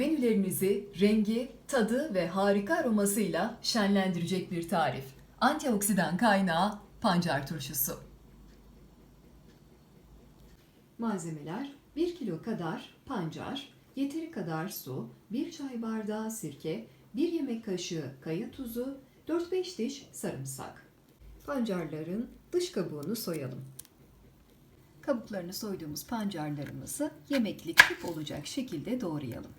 menülerinizi rengi, tadı ve harika aromasıyla şenlendirecek bir tarif. Antioksidan kaynağı pancar turşusu. Malzemeler 1 kilo kadar pancar, yeteri kadar su, 1 çay bardağı sirke, 1 yemek kaşığı kaya tuzu, 4-5 diş sarımsak. Pancarların dış kabuğunu soyalım. Kabuklarını soyduğumuz pancarlarımızı yemeklik küp olacak şekilde doğrayalım.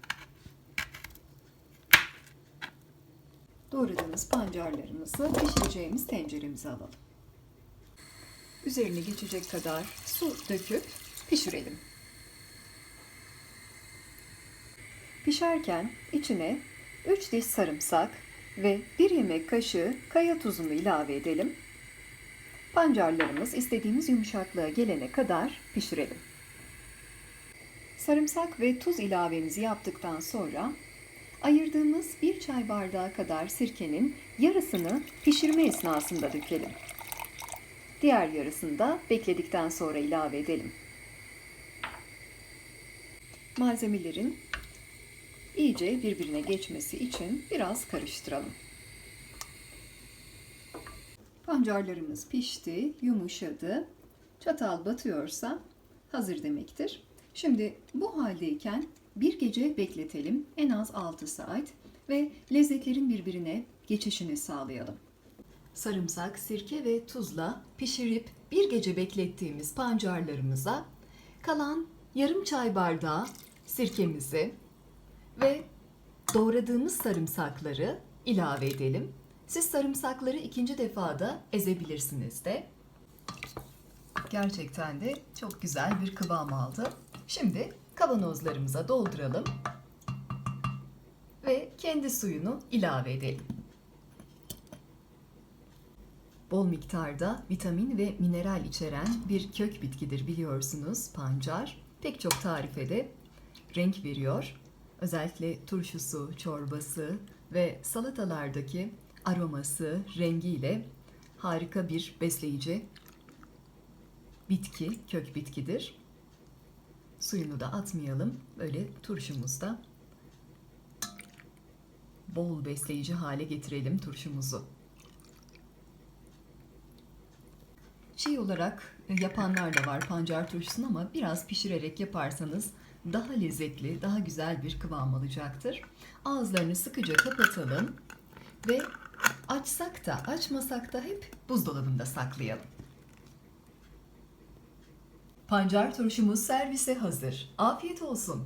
Doğradığımız pancarlarımızı pişireceğimiz tenceremize alalım. Üzerine geçecek kadar su döküp pişirelim. Pişerken içine 3 diş sarımsak ve 1 yemek kaşığı kaya tuzunu ilave edelim. Pancarlarımız istediğimiz yumuşaklığa gelene kadar pişirelim. Sarımsak ve tuz ilavemizi yaptıktan sonra ayırdığımız bir çay bardağı kadar sirkenin yarısını pişirme esnasında dökelim. Diğer yarısını da bekledikten sonra ilave edelim. Malzemelerin iyice birbirine geçmesi için biraz karıştıralım. Pancarlarımız pişti, yumuşadı. Çatal batıyorsa hazır demektir. Şimdi bu haldeyken bir gece bekletelim en az 6 saat ve lezzetlerin birbirine geçişini sağlayalım. Sarımsak, sirke ve tuzla pişirip bir gece beklettiğimiz pancarlarımıza kalan yarım çay bardağı sirkemizi ve doğradığımız sarımsakları ilave edelim. Siz sarımsakları ikinci defada ezebilirsiniz de. Gerçekten de çok güzel bir kıvam aldı. Şimdi kavanozlarımıza dolduralım ve kendi suyunu ilave edelim. Bol miktarda vitamin ve mineral içeren bir kök bitkidir biliyorsunuz pancar. Pek çok tarife de renk veriyor. Özellikle turşusu, çorbası ve salatalardaki aroması, rengiyle harika bir besleyici bitki, kök bitkidir. Suyunu da atmayalım. Böyle turşumuzda bol besleyici hale getirelim turşumuzu. Çiğ olarak yapanlar da var pancar turşusunu ama biraz pişirerek yaparsanız daha lezzetli, daha güzel bir kıvam alacaktır. Ağızlarını sıkıca kapatalım ve açsak da açmasak da hep buzdolabında saklayalım. Pancar turşumuz servise hazır. Afiyet olsun.